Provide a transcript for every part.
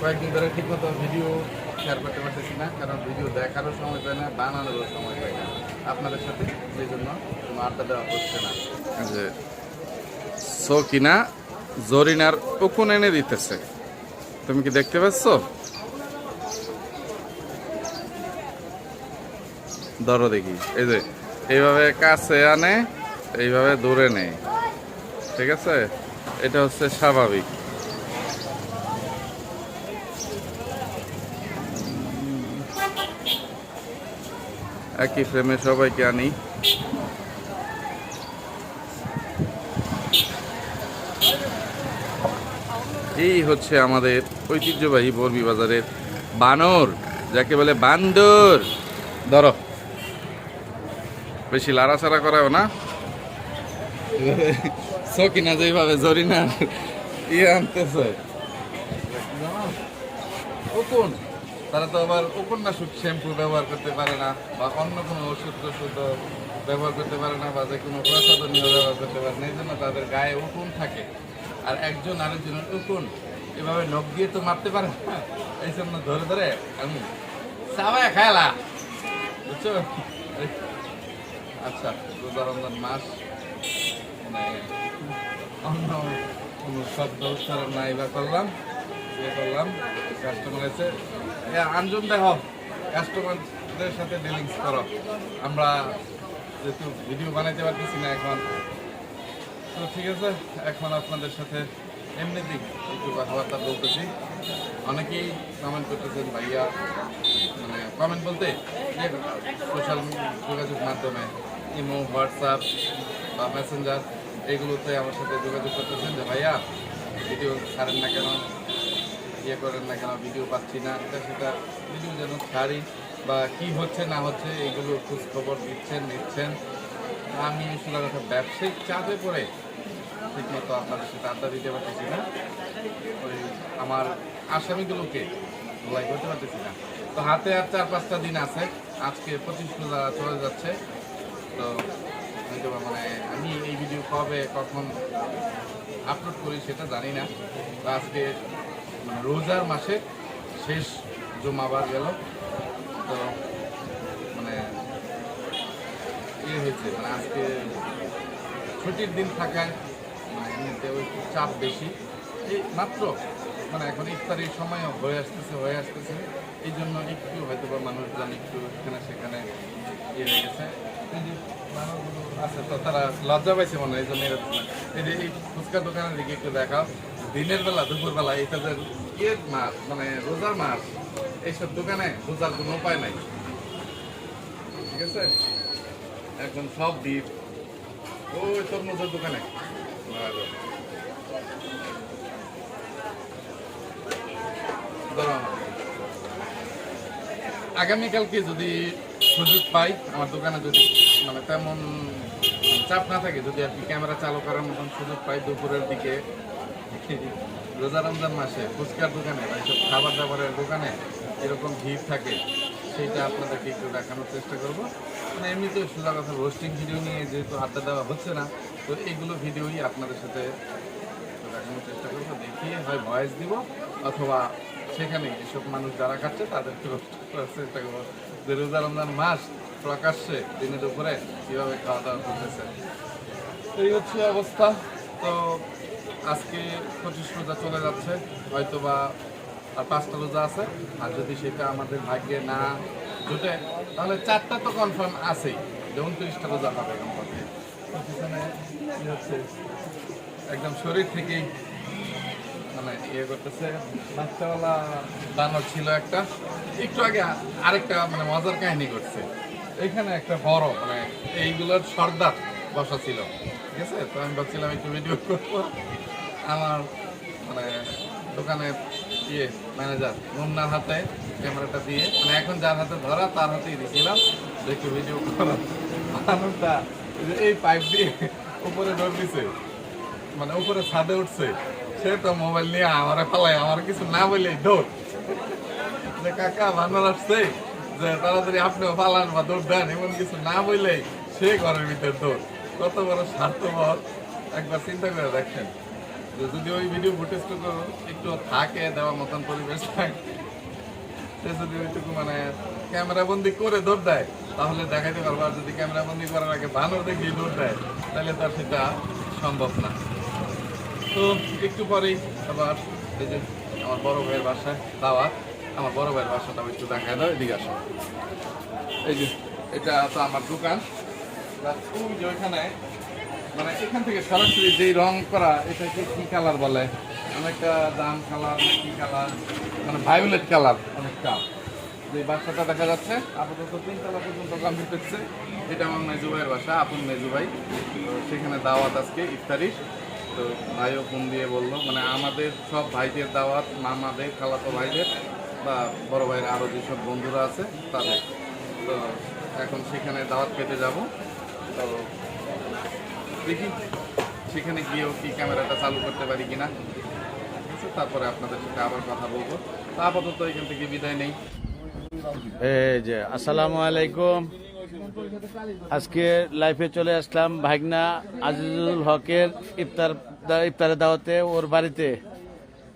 কয়েকদিন ধরে ঠিকমতো ভিডিও শেয়ার করতে পারতেছি না, কারণ ভিডিও দেখারও সময় পাই না, বানানোরও সময় পাই না। আপনাদের সাথে সেই জন্য কোনো আড্ডা দেওয়া হচ্ছে না। যে সকিনা জরিনার উকুন এনে দিতেছে। তুমি কি দেখতে পাচ্ছ? ধরো দেখি। এই যে, এইভাবে কাছে আনে, এইভাবে দূরে নেয়। ঠিক আছে? এটা হচ্ছে স্বাভাবিক। একই ফ্রেমে সবাইকে আনি। এই হচ্ছে আমাদের ঐতিহ্যবাহী বর্মি বাজারের বানর, যাকে বলে বান্দর। ধরো। বেশি লাড়াচাড়া করাও না। সকিনা যেভাবে জরিনার ইয়ে আনতেছে। উকুন তারা তো আবার উপন্যাসক শ্যাম্পু ব্যবহার করতে পারে না, বা অন্য কোনো ওষুধ টষুধ ব্যবহার করতে পারে না, বা যে কোনো প্রসাধনীয় ব্যবহার করতে পারে না, এই জন্য তাদের গায়ে উকুন থাকে। আর একজন আরেকজনের উকুন, এভাবে নখ দিয়ে তো মারতে পারে না, এই জন্য ধরে ধরে আমি সাবায় খেলা, বুঝছ? আচ্ছা রোজা রমজান মাস মানে অন্য কোনো শব্দ উচ্চারণ নাই বা করলাম ইয়ে করলাম কাস্টমার এসে আঞ্জন দেখো কাস্টমারদের সাথে ডিলিংস করো। আমরা যেহেতু ভিডিও বানাইতে পারতেছি না এখন। তো ঠিক আছে, এখন আপনাদের সাথে এমনিতেই একটু কথাবার্তা বলতেছি। অনেকেই কমেন্ট করতেছেন, ভাইয়া মানে কমেন্ট বলতে সোশ্যাল যোগাযোগ মাধ্যমে ইমো হোয়াটসঅ্যাপ বা মেসেঞ্জার এগুলোতে আমার সাথে যোগাযোগ করতেছেন যে, ভাইয়া ভিডিও ছাড়েন না কেন? ইয়ে করেন না কেন ভিডিও পাচ্ছি না, এটা সেটা ভিডিও যেন ছাড়ি বা কি হচ্ছে না হচ্ছে এগুলো খোঁজ খবর দিচ্ছেন, নিচ্ছেন। আমি আসলে কথা ব্যবসায়িক চাপে পড়ে ঠিকমতো আপনাদের সাথে আড্ডা দিতে পারতেছি না। ওই আমার আসামিগুলোকে ধোলাই করতে পারতেছি না। তো হাতে আর চার পাঁচটা দিন আছে, আজকে পঁচিশ রোজা চলে যাচ্ছে। তো মানে আমি এই ভিডিও কবে কখন আপলোড করি সেটা জানি না। আজকে রোজার মাসে শেষ জমাবার গেল। তো মানে ইয়ে হয়েছে মানে আজকে ছুটির দিন থাকায় মানে এমনিতে ওই চাপ বেশি। এই মাত্র মানে এখন ইফতারির সময়ও হয়ে আসতেছে হয়ে আসতেছে। এই জন্য একটু হয়তো বা মানুষজন একটু এখানে সেখানে ইয়ে হয়ে গেছে। আছে তো তারা লজ্জা পাইছে মনে হয়, এই জন্য এই ফুচকা দোকানের দিকে একটু দেখাও। দিনের বেলা, দুপুর বেলা এই তাদের ইয়ের মাছ মানে রোজার মাছ, এইসব দোকানে রোজার কোনো উপায় নাই। ঠিক আছে? এখন সব দ্বীপ ওই তরমুজের দোকানে। আগামীকালকে যদি সুযোগ পাই, আমার দোকানে যদি মানে তেমন চাপ না থাকে, যদি আর কি ক্যামেরা চালু করার মতন সুযোগ পাই দুপুরের দিকে রোজা রমজান মাসে ফুচকার দোকানে বা এইসব খাবার দাবারের দোকানে এরকম ভিড় থাকে সেইটা আপনাদেরকে একটু দেখানোর চেষ্টা করব। মানে এমনিতে সোজা কথা রোস্টিং ভিডিও নিয়ে যেহেতু আড্ডা দেওয়া হচ্ছে না, তো এইগুলো ভিডিওই আপনাদের সাথে দেখানোর চেষ্টা করব দেখিয়ে হয় ভয়েস দিব, অথবা সেখানে এসব মানুষ যারা খাচ্ছে তাদেরকে roast করার চেষ্টা করব যে রোজা রমজান মাস প্রকাশ্যে দিনের দুপুরে কীভাবে খাওয়া দাওয়া করতেছে। এই হচ্ছে অবস্থা। তো আজকে পঁচিশ রোজা চলে যাচ্ছে হয়তো বা আর পাঁচটা রোজা আছে। আর যদি সেটা আমাদের ভাগ্যে না জুটে তাহলে চারটা তো কনফার্ম আছেই। যে উনত্রিশটা রোজা হবে একদম শরীর থেকেই মানে ইয়ে করতেছে। বাচ্চাওয়ালা বানর ছিল একটা। একটু আগে আরেকটা মানে মজার কাহিনী করছে এখানে একটা বড় মানে এইগুলোর সর্দার বসা ছিল। ঠিক তো আমি ভাবছিলাম একটু ভিডিও আমার মানে দোকানের ইয়ে ম্যানেজার মুন্নার হাতে ক্যামেরাটা দিয়ে মানে এখন যার হাতে ধরা, তার হাতেই দিয়েছিলাম একটু ভিডিও করা মানুষটা এই পাইপ দিয়ে উপরে ধর দিছে। মানে উপরে ছাদে উঠছে। সে তো মোবাইল নিয়ে আমারে ফালাই আমার কিছু না বলে দৌড়। যে কাকা, বানর আসছে, যে তাড়াতাড়ি আপনিও পালান বা দৌড় দেন, এমন কিছু না বললে সে ঘরের ভিতরে দৌড়। কত বড় স্বার্থপর একবার চিন্তা করে দেখেন। যদি ওই ভিডিও ফুটেজটুকু একটু থাকে, দেওয়ার মতন পরিবেশ থাকে, সে যদি ওইটুকু মানে ক্যামেরাবন্দি করে দৌড় দেয়, তাহলে দেখাইতে পারব। আর যদি ক্যামেরাবন্দি করার আগে বানর দেখিয়ে দৌড় দেয়, তাহলে তার সেটা সম্ভব না। তো একটু পরেই আবার এই যে আমার বড় ভাইয়ের বাসায় দাওয়াত, আমার বড় ভাইয়ের বাসাটা একটু দেখায় দাও, এদিকে আসো। এই যে, এটা তো আমার দোকান। ওইখানে মানে এখান থেকে সরাসরি যেই রং করা, এটাকে কি কালার বলে? অনেকটা দাম কালার কি কালার? মানে ভায়োলেট কালার অনেকটা। যে বাসাটা দেখা যাচ্ছে, আপাতত তিনতলা পর্যন্ত কমপ্লিট হচ্ছে। এটা আমার মেজু ভাইয়ের বাসা, আপন মেজু ভাই সেখানে দাওয়াত আজকে, ইফতারির। তো ভাইও ফোন দিয়ে বলল মানে আমাদের সব ভাইদের দাওয়াত, মামাদের, খালাতো ভাইদের, বা বড় ভাইয়ের আরও যেসব বন্ধুরা আছে, তাদের। তো এখন সেখানে দাওয়াত পেতে যাব। দেখি সেখানে গিয়েও কি ক্যামেরাটা চালু করতে পারি কিনা। তারপরে আপনাদের সাথে আবার কথা বলব। আপাতত এখান থেকে বিদায় নেই। এই যে, আসসালামু আলাইকুম। আজকে লাইফে চলে আসলাম ভাগনা আজিজুল হকের ইফতার ইফতারের দাওয়াতে ওর বাড়িতে।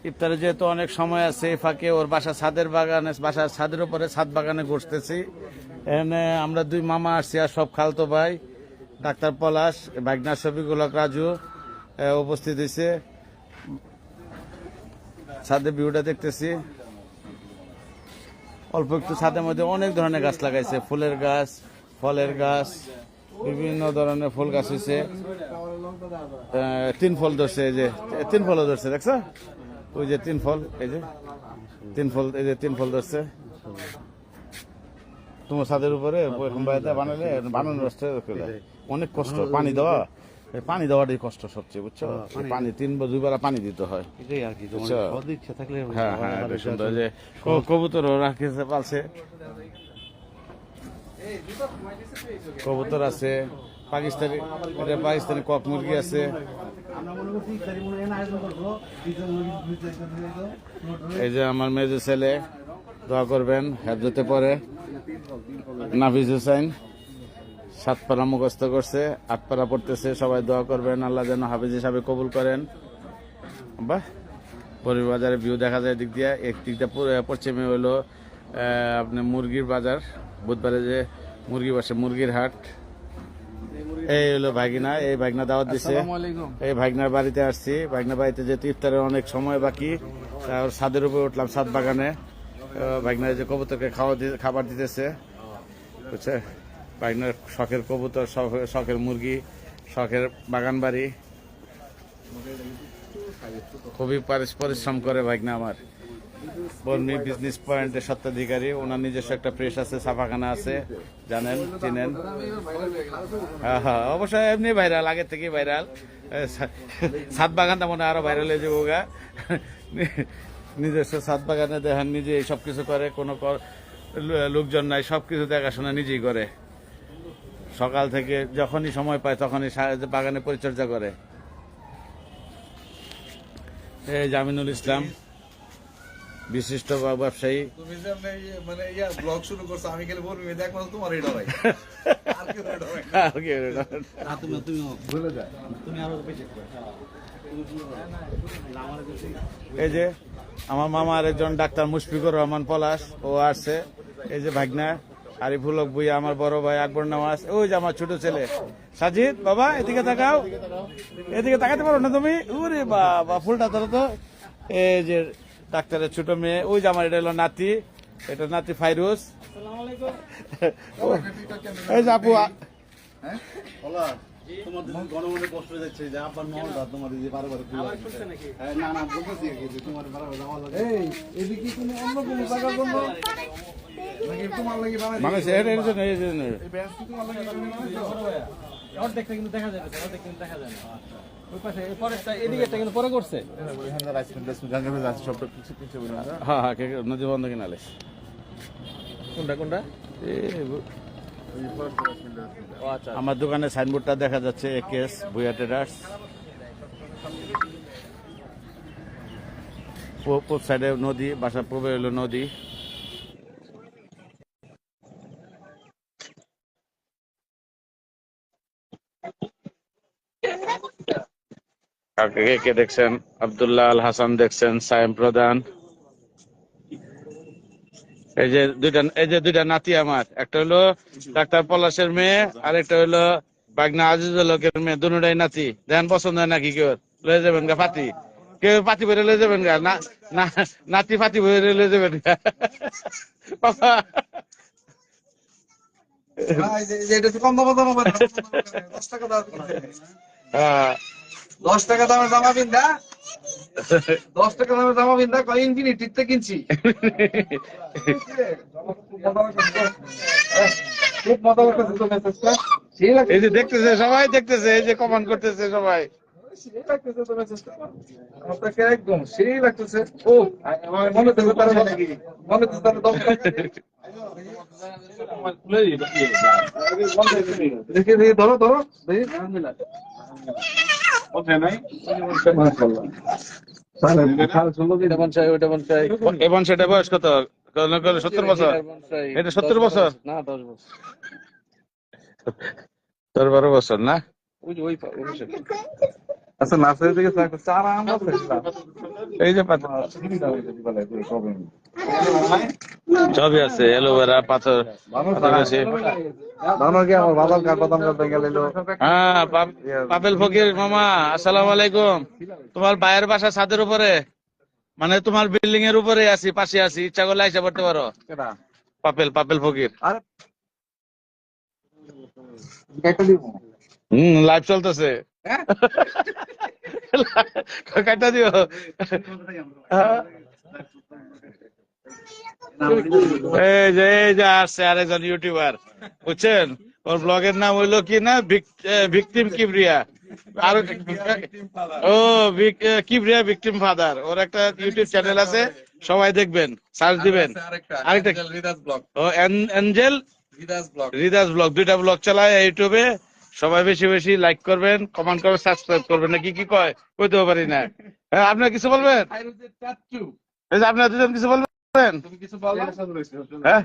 ইফতারে যেহেতু অনেক সময় আছে ফাঁকে ওর বাসা ছাদের বাগানে বাসার ছাদের উপরে ছাদ বাগানে বসতেছি এখানে আমরা দুই মামা আসছি আর সব খালতো ভাই। ডাক্তার পলাশ ভাগনা শফিকুলক রাজু এ, উপস্থিত হয়েছে ছাদের ভিউটা দেখতেছি। অল্প একটু ছাদের মধ্যে অনেক ধরনের গাছ লাগাইছে। ফুলের গাছ ফলের গাছ বিভিন্ন ধরনের ফুল গাছ হয়েছে তিন ফল ধরছে এই যে তিন ফলও ধরছে দেখছ? ওই যে তিন ফল এই যে তিন ফল এই যে তিন ফল ধরছে। তোমার ছাদের উপরে বানালে রাস্তা অনেক কষ্ট পানি দেওয়া। এই পানি দেওয়াটাই কষ্ট সবচেয়ে বুঝছ? পানি। তিন বা দুই বেলা পানি দিতে হয়। ইচ্ছা থাকলে হ্যাঁ হ্যাঁ সুন্দর যে ক- কবুতরও রাখেছে পালছে। কবুতর আছে পাকিস্তানি এটা পাকিস্তানি কক মুরগি আছে। হয় এই যে আমার মেজো ছেলে দোয়া করবেন হেফজতে পরে নাফিজ হুসাইন সাত পারা মুখস্থ করছে আট পারা পড়তেছে সবাই দোয়া করবেন আল্লাহ যেন হাফিজ হিসাবে কবুল করেন। বাহ পরিবাজারে ভিউ দেখা যায় দিক দিয়ে এক দিক দিয়ে পশ্চিমে হলো আহ, আপনার মুরগির বাজার বুধবারে যে মুরগি বসে মুরগির হাট। এই হলো ভাগিনা এই ভাগনা দাওয়াত দিছে। এই ভাগনার বাড়িতে আসছি। ভাগনার বাড়িতে যেহেতু ইফতারের অনেক সময় বাকি তার ছাদের উপরে উঠলাম ছাদ বাগানে। ভাগনার যে কবুতরকে খাওয়া খাবার দিতেছে। বুঝছে? ভাগনার শখের কবুতর, শখ- শখের মুরগি, শখের বাগান বাড়ি খুবই পরিশ্রম করে ভাগনা আমার। বর্মি বিজনেস পয়েন্টের সত্ত্বাধিকারী ওনার নিজস্ব একটা প্রেস আছে, ছাপাখানা আছে, জানেন, চিনেন। হ্যাঁ হ্যাঁ অবশ্যই এমনি ভাইরাল আগের থেকেই ভাইরাল সাত বাগানটা মনে হয় আরও ভাইরাল হয়ে যাব নিজস্ব সাত বাগানে দেখেন নিজে সব কিছু করে, কোনো লোকজন নাই সব কিছু দেখাশোনা নিজেই করে। সকাল থেকে যখনই সময় পায় তখনই সা- বাগানে পরিচর্যা করে। এই জামিনুল ইসলাম বিশিষ্ট ব্যবসায়ী। মানে ব্লগ শুরু করছ আমি গেলে বলবি দেখ তোমার ডরাই বেশি এই যে আমার মামার একজন ডাক্তার মুশফিকুর রহমান পলাশ ও আসছে। এই যে ভাগনা আরিফুল হক বুইয়া আমার বড় ভাই আকবর নওয়াজ ওই যে আমার ছোট ছেলে। সাজিদ বাবা এদিকে তাকাও। এদিকে তাকাতে পারো না তুমি? ওরে বাবা ফুলটা ধরো তো। এই যে ডাক্তারের ছোট মেয়ে ওই যে আমার এটা হলো নাতি। এটা নাতি ফাইরুস এই যে আপু আ- বলা গণমনে কষ্ট হয়ে যাচ্ছে যে আব্বার নলটা তোমার যে বারে বারে খুলে না না বলতেছি যে তোমার বারে বারে লাগে এই এদিকে কোনো অন্য কোনো জায়গার জন্য নাকি তোমার লাগি বানাই মানুষ এর এর জন্য এই জন্য এই ব্যাস তোমার লাগি বানাইছো অর্ধেকটা কিন্তু দেখা যাবে অর্ধেক কিন্তু দেখা যায় ওই পাশে পরেরটা এদিকে কিন্তু পরে করছে। হ্যাঁ হ্যাঁ কে- নদী বন্ধ কিনালে। কোনটা কোনটা? আচ্ছা আমার দোকানে সাইনবোর্ডটা দেখা যাচ্ছে ট্রেডার্স। পূব সাইডে নদী বাসা পূর্বে হলো নদী। কে কে দেখছেন? আব্দুল্লাহ আল হাসান দেখছেন, সায়েম প্রধান। এই যে দুইটা এই যে দুইটা নাতি আমার। একটা হলো ডাক্তার পলাশের মেয়ে আর একটা হলো বাগনা আজিজুল হকের মেয়ে দুটাই নাতি। দেন পছন্দ হয় নাকি কেউ? লয়ে যাবেন গা পাতি কেউ পাতি ভরে লয়ে যাবেন গা? না না নাতি পাতি ভরে লয়ে যাবেন গা। বাবা। দশ টাকা দাম। হ্যাঁ। দামের জামা বিন্দা দশ টাকা দামের জামা বিন্দা কয় ইনফিনিটিতে কিনছি। খুব মজা করতেছে তো মেসেজটা এই যে দেখতেছে সবাই দেখতেছে এই যে কমেন্ট করতেছে সবাই। একদম সেই লাগতেছে। ও মনে হচ্ছে তার মনে হচ্ছে তার দশ দেখি দেখি ধরো ধরো। দেখি এবং সেটা বয়স কত? সত্তর বছর? এটা সত্তর বছর। না দশ বছর। তোর বারো বছর না। আচ্ছা নার্সারি থেকে চার আমরা এই যে পাথর সবই আছে এলোভেরা পাথর আছে। আমার বাবার কার বাদাম করতে গেল হ্যাঁ পাপেল ফকির মামা আসসালামু আলাইকুম। তোমার ভাইয়ের বাসা ছাদের উপরে মানে তোমার বিল্ডিং এর উপরে আছি পাশে আছি ইচ্ছা করলে আইসা পড়তে পারো। পাপেল পাপেল ফকির। হম লাইভ চলতেছে। হ্যাঁ? কাটা দিও। হ্যাঁ। এই যে এই যে আসছে আরেকজন ইউটিউবার বুঝছেন? ওর ব্লগের নাম হইল কি না? ভিকটিম কিবরিয়া। আর ও কিবরিয়া ভিকটিম ফাদার। ওর একটা ইউটিউব চ্যানেল আছে সবাই দেখবেন সার্চ দিবেন। আরেকটা ও রিদাস ব্লগ দুইটা ব্লগ চালায় ইউটিউবে সবাই বেশি বেশি লাইক করবেন কমেন্ট করবেন সাবস্ক্রাইব করবেন। না কি কি কয়? কইতেও পারি না। হ্যাঁ আপনার কিছু বলবেন? এই যে আপনার দুজন কিছু বলবেন? তুমি কিছু বলো? হ্যাঁ।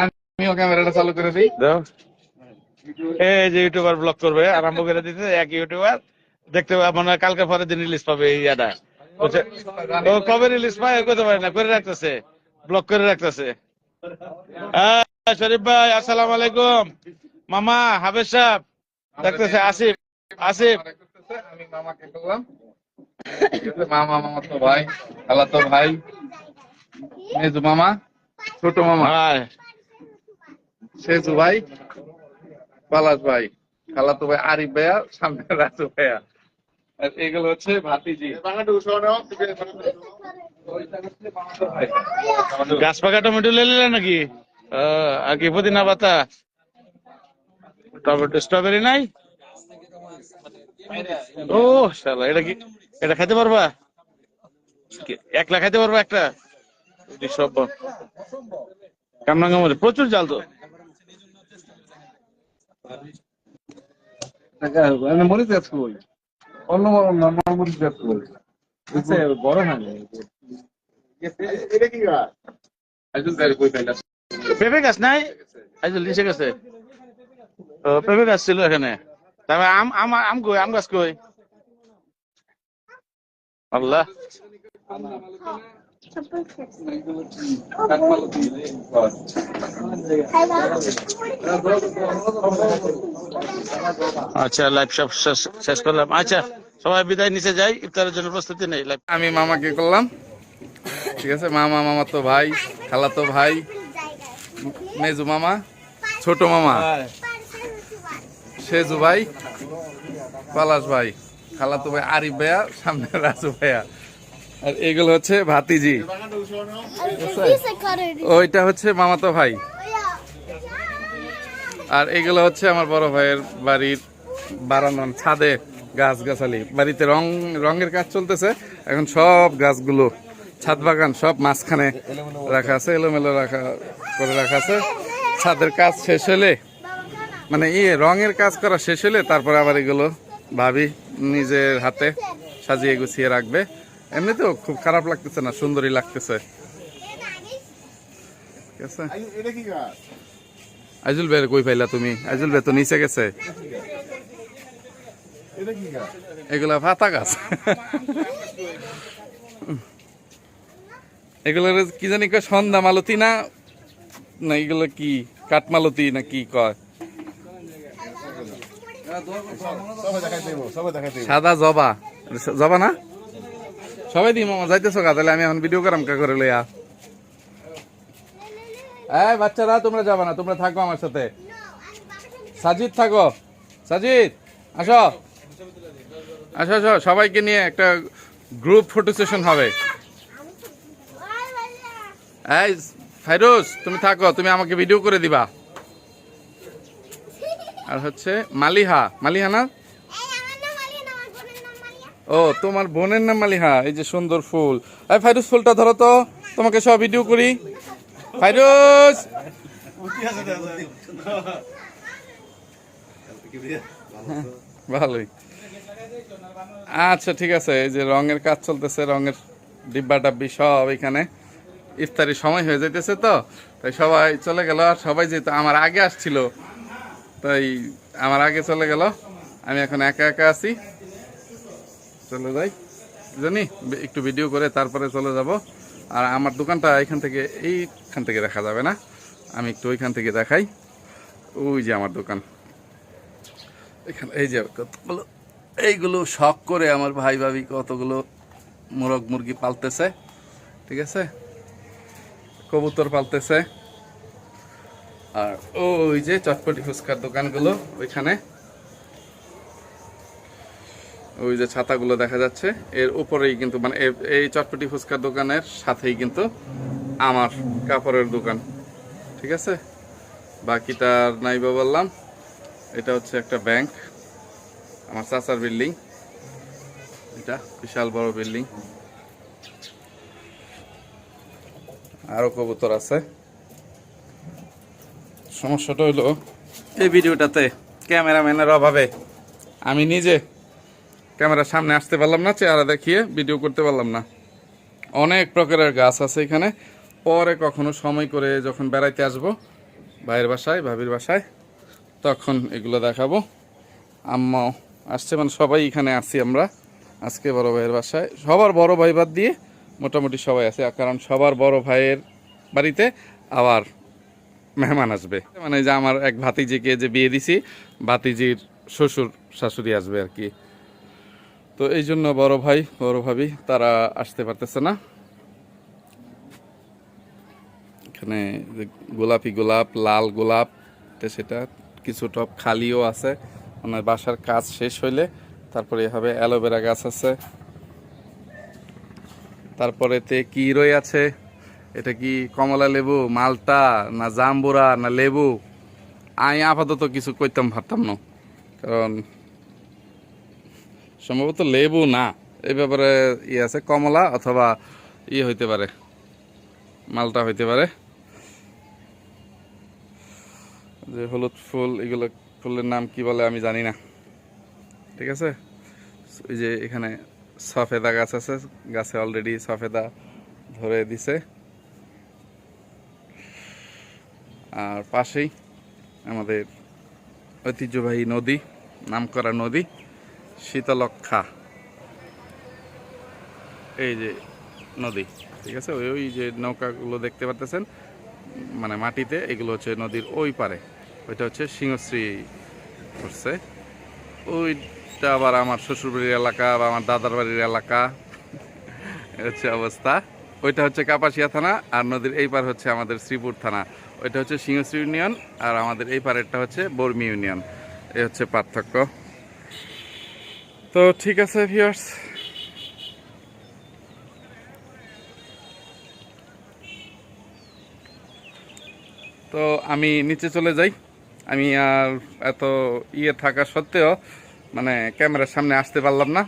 আমিও ক্যামেরাটা চালু করে দিই। এই যে ইউটিউবার ব্লগ করবে আরম্ভ করে দিতে এক ইউটিউবার। দেখতে পাবে কালকে পরের দিন রিলিজ পাবে এই ইয়াটা। ও কবে রিলিজ পায় করতে পারে না করে রাখতেছে ব্লক করে রাখতেছে। হ্যাঁ শরীফ ভাই আসসালামু আলাইকুম। মামা হাবেজ সাহেব। দেখতেছে আসিফ আসিফ। আমি মামাকে বললাম। মামা মামা তো ভাই খালা তো ভাই। মেজু মামা ছোট মামা। সেজু ভাই পলাশ ভাই। খালা তো ভাই আরিফ ভাইয়া সামনে রাজু ভাইয়া। আর এগুলো হচ্ছে ভাতিজি। গাছ পাকা টমেটো লেলে নাকি? পুদিনা পাতা? টমেটো স্ট্রবেরি নাই? ও শালা এটা কি এটা খাইতে পারবা? একলা খাইতে পারবা একটা? সব কামনা কামড়ে প্রচুর জাল তো। পেঁপে গাছ নাই? আজ লিচে গেছে। ও পেঁপে গাছ ছিল এখানে। তারপরে আম আম আম কই? আম গাছ কই? আল্লাহ। আচ্ছা লাইভ সব শেষ- শেষ করলাম। আচ্ছা সবাই বিদায় নিচে যাই ইফতারের জন্য প্রস্তুতি নেই আমি মামাকে করলাম। ঠিক আছে মামা মামা তো ভাই খালা তো ভাই মেজু মামা ছোট মামা সেজু ভাই পলাশ ভাই। খালা তো ভাই আরিফ ভাইয়া, সামনে রাজু ভাইয়া। আর এগুলো হচ্ছে ভাতিজি। ওইটা হচ্ছে মামাতো ভাই। আর এগুলো হচ্ছে আমার বড় ভাইয়ের বাড়ির বারান্দার ছাদে গাছ গাছালি বাড়িতে রং, রঙের কাজ চলতেছে, এখন সব গাছগুলো, ছাদ বাগান, সব মাঝখানে রাখা আছে, এলোমেলো রাখা, করে রাখা আছে। ছাদের কাজ শেষ হলে মানে ইয়ে রঙের কাজ করা শেষ হলে তারপরে আবার এগুলো ভাবি নিজের হাতে সাজিয়ে গুছিয়ে রাখবে। এমনিতেও খুব খারাপ লাগতেছে না সুন্দরী লাগতেছে। আইজুল ভাই কই পাইলা তুমি? আইজুল ভাই তো নিচে গেছে। এগুলা পাতা গাছ। এগুলোর কি জানি কয় সন্ধ্যা মালতী না না এগুলো কি কাঠমালতী না কি কয় সবাই দেখাই দেবো সবাই দেখাই দেবো সাদা জবা। জবা না? সবাই দিই মামা যাইতেছো গা, তাহলে আমি এখন ভিডিও করাম কা করে লইয়া। এই বাচ্চারা, তোমরা যাবা না, তোমরা থাকো আমার সাথে। সাজিদ থাকো। সাজিদ, আসো। আসো আসো, সবাইকে নিয়ে একটা গ্রুপ ফটো সেশন হবে। এই ফাইরুজ, তুমি থাকো, তুমি আমাকে ভিডিও করে দিবা। আর হচ্ছে মালিহা। মালিহা না? ও তোমার বোনের নাম মালিহা এই যে সুন্দর ফুল। এই ফাইরুজ ফুলটা ধরো তো তোমাকে সব ভিডিও করি। ফাইরুজ! ভালোই। আচ্ছা ঠিক আছে এই যে রঙের কাজ চলতেছে রঙের ডিব্বা ডাব্বি সব এখানে। ইফতারির সময় হয়ে যাইতেছে তো তাই সবাই চলে গেল আর সবাই যেহেতু আমার আগে আসছিল তাই আমার আগে চলে গেল। আমি এখন একা একা আছি। চলে যাই। জানি একটু ভিডিও করে তারপরে চলে যাব। আর আমার দোকানটা এখান থেকে, এইখান থেকে দেখা যাবে না। আমি একটু ওইখান থেকে দেখাই। ওই যে আমার দোকান। এখানে এই যে কতগুলো, এইগুলো শখ করে আমার ভাই ভাবি কতগুলো মোরগ মুরগি পালতেছে। ঠিক আছে? কবুতর পালতেছে। আর ওই যে চটপটি ফুচকার দোকানগুলো, ওইখানে। ওই যে ছাতাগুলো দেখা যাচ্ছে, এর উপরেই কিন্তু মানে এই চটপটি ফুচকার দোকানের সাথেই কিন্তু আমার কাপড়ের দোকান। ঠিক আছে? বাকিটা আর নাইবা বললাম। এটা হচ্ছে একটা ব্যাংক, আমার চাচার বিল্ডিং। এটা বিশাল বড় বিল্ডিং। আরও কবুতর আছে। সমস্যাটা হলো, এই ভিডিওটাতে ক্যামেরাম্যানের অভাবে আমি নিজে ক্যামেরার সামনে আসতে পারলাম না, চেহারা দেখিয়ে ভিডিও করতে পারলাম না। অনেক প্রকারের গাছ আছে এখানে। পরে কখনো সময় করে যখন বেড়াইতে আসব, ভাইয়ের বাসায়, ভাবির বাসায়, তখন এগুলো দেখাবো। আম্মাও আসছে মানে সবাই এখানে আসি আমরা, আজকে বড় ভাইয়ের বাসায়। সবার বড় ভাই বাদ দিয়ে মোটামুটি সবাই আছে, কারণ সবার বড় ভাইয়ের বাড়িতে আবার মেহমান আসবে। মানে যে আমার এক ভাতিজিকে যে বিয়ে দিছি, ভাতিজির শ্বশুর শাশুড়ি আসবে আর কি। তো এই জন্য বড় ভাই, বড় ভাবি, তারা আসতে পারতেছে না। এখানে গোলাপি গোলাপ, লাল গোলাপ সেটা কিছু টপ খালিও আছে। মানে বাসার কাজ শেষ হইলে তারপরে হবে অ্যালোভেরা গাছ আছে। তারপরেতে কি রই আছে? এটা কি কমলা লেবু, মালটা, না জাম্বুরা, না লেবু? আমি আপাতত কিছু কইতাম, ভাবতাম না। কারণ সম্ভবত লেবু না। এই ব্যাপারে ইয়ে আছে, কমলা অথবা ই হইতে পারে। মালটা হইতে পারে। যে হলুদ ফুল, এগুলো ফুলের নাম কি বলে আমি জানি না। ঠিক আছে? ওই যে এখানে সফেদা গাছ আছে, গাছে অলরেডি সফেদা ধরে দিছে। আর পাশেই আমাদের ঐতিহ্যবাহী নদী, নামকরা নদী শীতলক্ষা এই যে নদী, ঠিক আছে? ওই ওই যে নৌকাগুলো দেখতে পারতেছেন? মানে মাটিতে, এগুলো হচ্ছে নদীর ওই পারে। ওইটা হচ্ছে সিংহশ্রী করছে ওইটা আবার আমার শ্বশুরবাড়ির এলাকা বা আমার দাদার বাড়ির এলাকা। হচ্ছে অবস্থা। ওইটা হচ্ছে কাপাসিয়া থানা, আর নদীর এই পার হচ্ছে আমাদের শ্রীপুর থানা। ওইটা হচ্ছে সিংহশ্রী ইউনিয়ন, আর আমাদের এই পারেরটা হচ্ছে বর্মি ইউনিয়ন। এই হচ্ছে পার্থক্য। তো ঠিক আছে ভিউয়ার্স তো আমি নিচে চলে যাই। আমি আর এত ইয়ে থাকা সত্ত্বেও মানে ক্যামেরার সামনে আসতে পারলাম না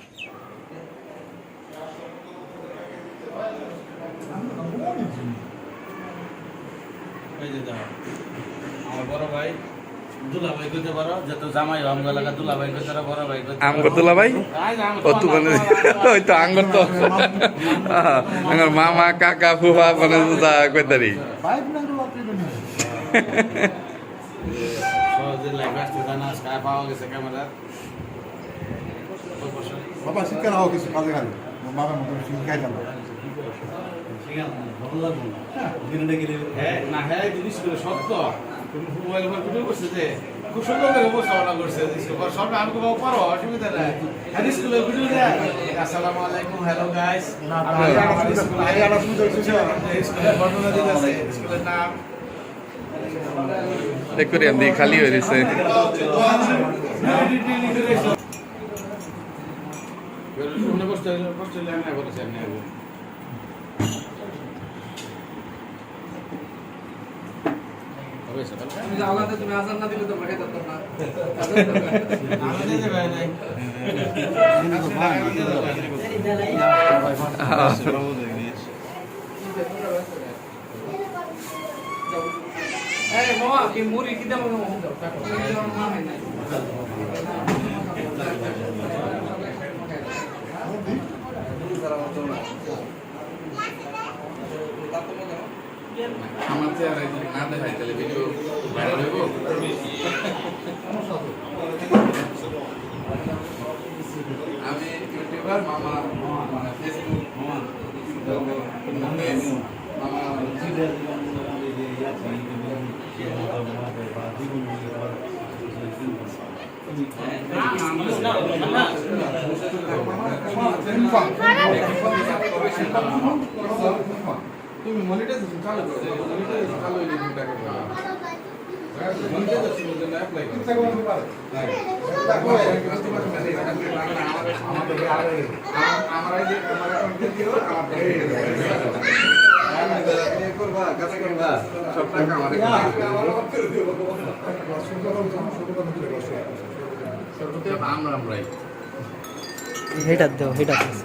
আমার বড় ভাই দুলাভাই কইতে পারো যত জামাই আমগো এলাকা দুলাভাই কইতে পারো বড় ভাই কইতে আঙ্গর তোলা ভাই ও তো মানে ওই তো আঙ্গর তো আঙ্গর মামা কাকা ফুফা মানে যা কইতারি সহজে লাইভ আসতে জানা আজকে পাওয়া গেছে ক্যামেরা বাবা শিক্ষা নাও কিছু কাজে কাজে বাবার মতো শিক্ষাই জানো হ্যাঁ না হ্যাঁ জিনিস সত্য তুমি মোবাইল ফোন ভিডিও করছে যে খুব সুন্দর করে উপস্থাপনা করছে সব আমি কোনো করো অসুবিধা নাই হ্যাঁ স্কুলে ভিডিও দেয় আসসালামু আলাইকুম হ্যালো গাইস স্কুলের বর্ণনা দিতেছে স্কুলের নাম একুরিয়াম দিয়ে খালি হয়ে গেছে মনে কষ্ট হলে আমি বলেছি আমি আগে হবে সকাল তুমি যে আওলাদে তুমি আজান না দিলে তো আমরা খেতে পারতাম না আমাদের দেবে নাই এই মামা কি মুড়ি কি দেবো মা হয় না আমার যদি না দেখাই তাহলে ভিডিও ভাইরাল হইব? আমি ইউটিউবার মামা মানে ফেসবুক পেজ, মামা। তুমি মনিটাইজেশন চালু করো মনিটাইজেশন চালু হইলে তুমি টাকা পাবে। মনিটাইজেশনের জন্য অ্যাপ্লাই করো আমার আইডি আমার অ্যাকাউন্ট দিও আমার সব টাকা আমার আমরা আমরাই। হেটার দাও হেটার আছে।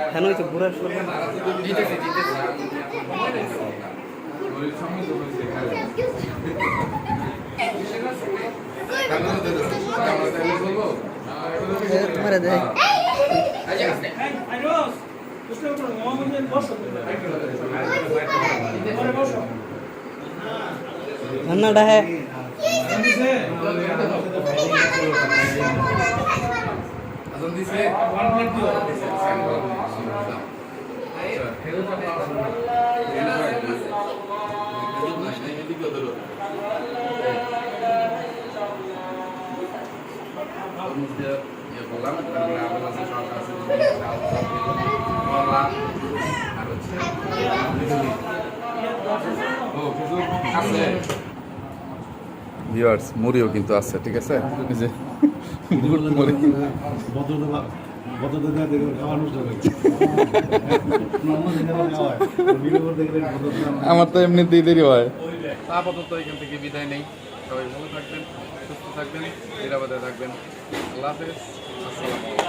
রিয়াদ কেন হয়েছে বুড়ার শরবত তোমার ভিউয়ার্স মুড়িও কিন্তু আছে ঠিক আছে? আমার তো এমনিতেই দেরি হয়। আপাতত এখান থেকে বিদায় নেই। সবাই ভালো থাকবেন সুস্থ থাকবেন নিরাপদে থাকবেন। আল্লাহ হাফেজ। আসসালামু আলাইকুম।